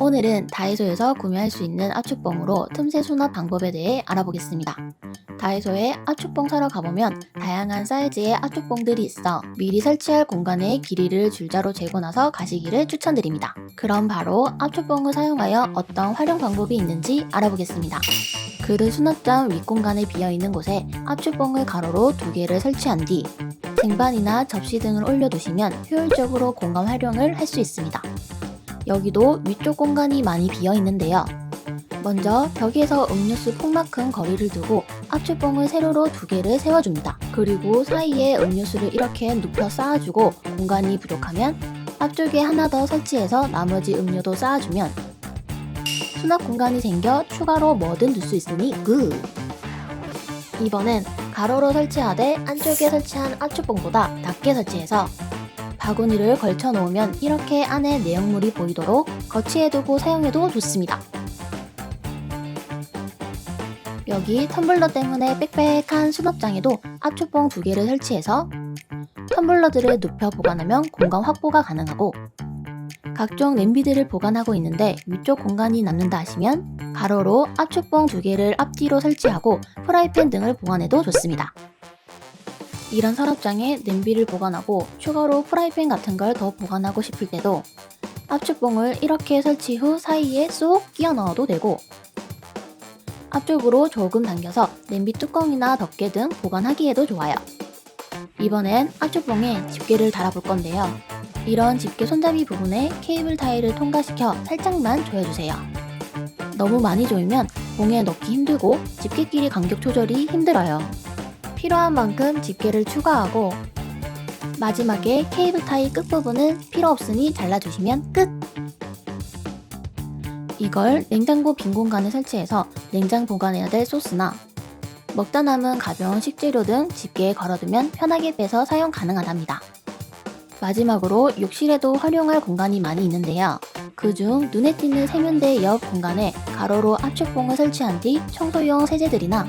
오늘은 다이소에서 구매할 수 있는 압축봉으로 틈새 수납 방법에 대해 알아보겠습니다. 다이소에 압축봉 사러 가보면 다양한 사이즈의 압축봉들이 있어 미리 설치할 공간의 길이를 줄자로 재고 나서 가시기를 추천드립니다. 그럼 바로 압축봉을 사용하여 어떤 활용 방법이 있는지 알아보겠습니다. 그릇 수납장 윗공간에 비어있는 곳에 압축봉을 가로로 두 개를 설치한 뒤 쟁반이나 접시 등을 올려두시면 효율적으로 공간 활용을 할 수 있습니다. 여기도 위쪽 공간이 많이 비어 있는데요. 먼저 벽에서 음료수 폭만큼 거리를 두고 압축봉을 세로로 두 개를 세워줍니다. 그리고 사이에 음료수를 이렇게 눕혀 쌓아주고 공간이 부족하면 앞쪽에 하나 더 설치해서 나머지 음료도 쌓아주면 수납 공간이 생겨 추가로 뭐든 둘 수 있으니 굿! 이번엔 가로로 설치하되 안쪽에 설치한 압축봉보다 낮게 설치해서 바구니를 걸쳐 놓으면 이렇게 안에 내용물이 보이도록 거치해두고 사용해도 좋습니다. 여기 텀블러 때문에 빽빽한 수납장에도 압축봉 두 개를 설치해서 텀블러들을 눕혀 보관하면 공간 확보가 가능하고 각종 냄비들을 보관하고 있는데 위쪽 공간이 남는다 하시면 가로로 압축봉 두 개를 앞뒤로 설치하고 프라이팬 등을 보관해도 좋습니다. 이런 서랍장에 냄비를 보관하고 추가로 프라이팬 같은 걸 더 보관하고 싶을 때도 압축봉을 이렇게 설치 후 사이에 쏙 끼워 넣어도 되고 앞쪽으로 조금 당겨서 냄비 뚜껑이나 덮개 등 보관하기에도 좋아요. 이번엔 압축봉에 집게를 달아볼 건데요. 이런 집게 손잡이 부분에 케이블 타일을 통과시켜 살짝만 조여주세요. 너무 많이 조이면 봉에 넣기 힘들고 집게끼리 간격 조절이 힘들어요. 필요한 만큼 집게를 추가하고 마지막에 케이블 타일 끝부분은 필요 없으니 잘라주시면 끝! 이걸 냉장고 빈 공간에 설치해서 냉장 보관해야 될 소스나 먹다 남은 가벼운 식재료 등 집게에 걸어두면 편하게 빼서 사용 가능하답니다. 마지막으로 욕실에도 활용할 공간이 많이 있는데요. 그중 눈에 띄는 세면대 옆 공간에 가로로 압축봉을 설치한 뒤 청소용 세제들이나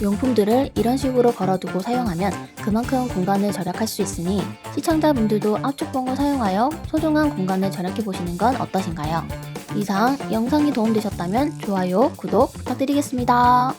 용품들을 이런 식으로 걸어두고 사용하면 그만큼 공간을 절약할 수 있으니 시청자분들도 압축봉을 사용하여 소중한 공간을 절약해 보시는 건 어떠신가요? 이상 영상이 도움되셨다면 좋아요, 구독 부탁드리겠습니다.